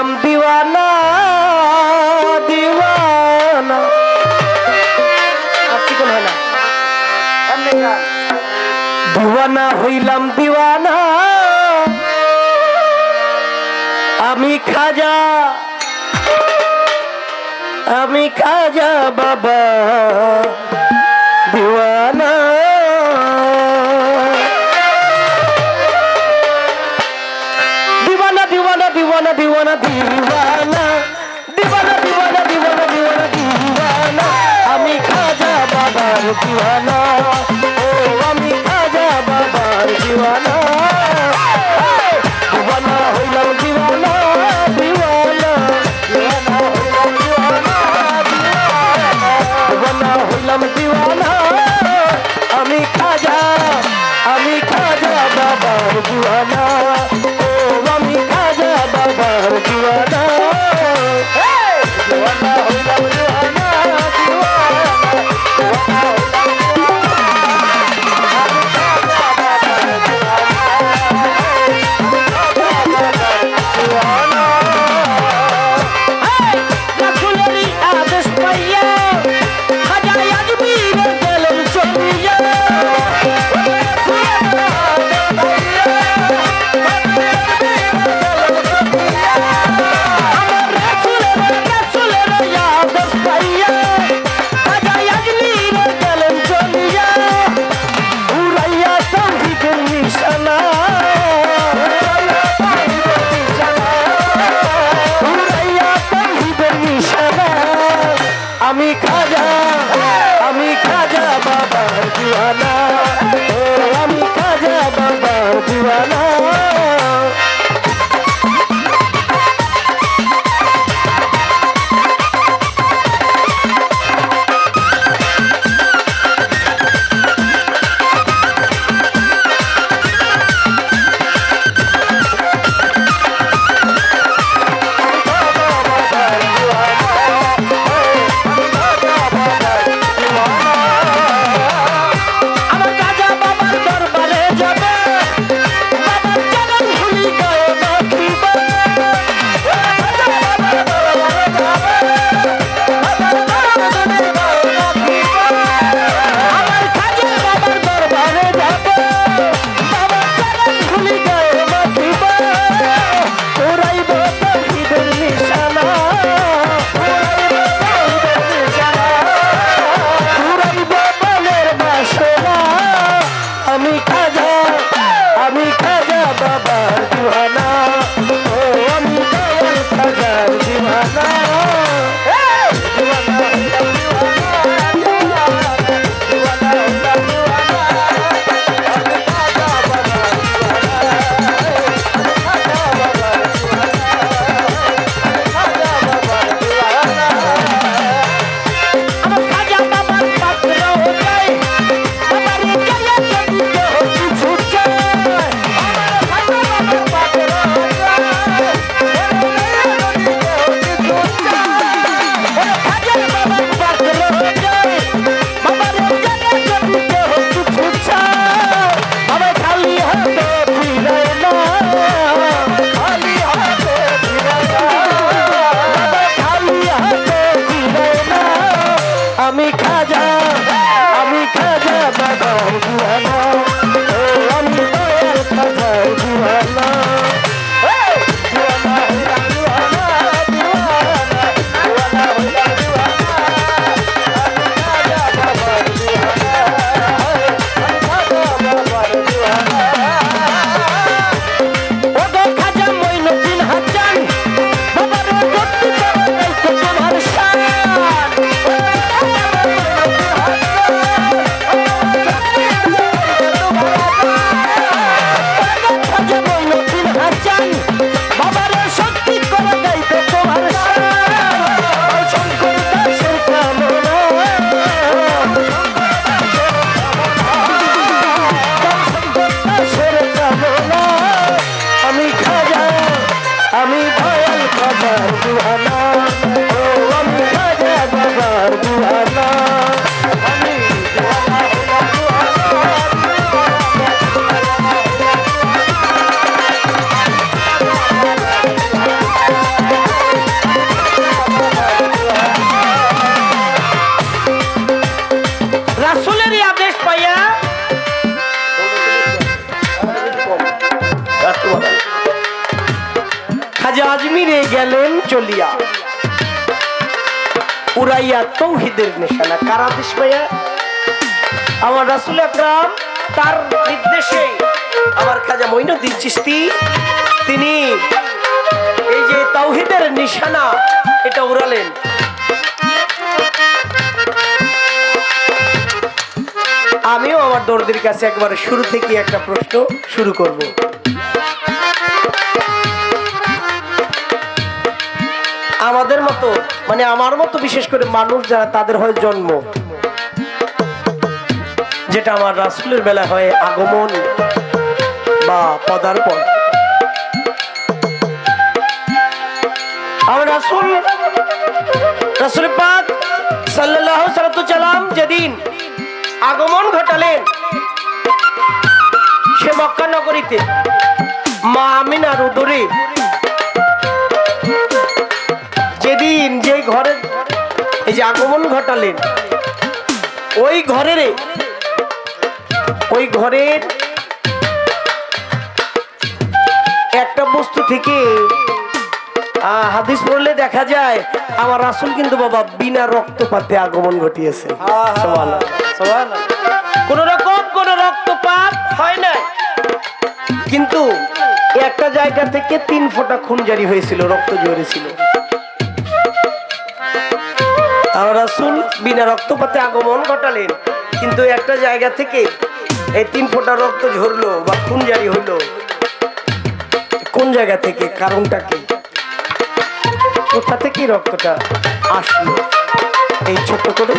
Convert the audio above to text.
হলাম দিওয়ানা দিওয়ানা। দিওয়ানা হইলাম দিওয়ানা। আমি খাজা। আমি খাজা বাবা। দিওয়ানা দিওয়ানা দিওয়ানা দিওয়ানা দিওয়ানা দিওয়ানা দিওয়ানা দিওয়ানা আমি খাজা বাবার দিওয়ানা kamikaze না গেলেন চলিয়া। উড়াইয়া তৌহিদের নিশানা। কারা দিস ভাইয়া? আমার রাসুল আকরাম, তার নির্দেশে আমার খাজা মইনুদ্দিন চিস্তি তিনি এই যে তাওহিদের নিশানা, এটা উড়ালেন। আমিও আমার দর্দির কাছে একবারে শুরু থেকে একটা প্রশ্ন শুরু করব। মতো মানে আমার মতো বিশেষ করে মানুষ যারা তাদের হয় জন্ম। যেটা আমার রাসুলের বেলা হয় আগমন বা পদার্পণ। আমার সে মক্কা নগরীতে। মা আমিনার উদরে এই যে আগমন ঘটালেন। ওই ঘরের ওই ঘরের একটা বস্তু থেকে হাদিস পড়লে দেখা যায় আমার রাসুল কিন্তু বাবা বিনা রক্তপাতে আগমন ঘটিয়েছে। কোন রকম কোন রক্তপাত হয় না কিন্তু একটা জায়গা থেকে তিন ফোঁটা খুন জারি হয়েছিল রক্ত ঝরেছিল। আমার রাসুল বিনা রক্তপাতে আগমন ঘটালেন। কিন্তু একটা জায়গা থেকে এই তিন ফোঁটা রক্ত ঝরলো বা খুন জারি হইল কোন জায়গা থেকে? কারণটা কি? কোথা থেকে রক্তটা আসলো? এই ছোট্ট করে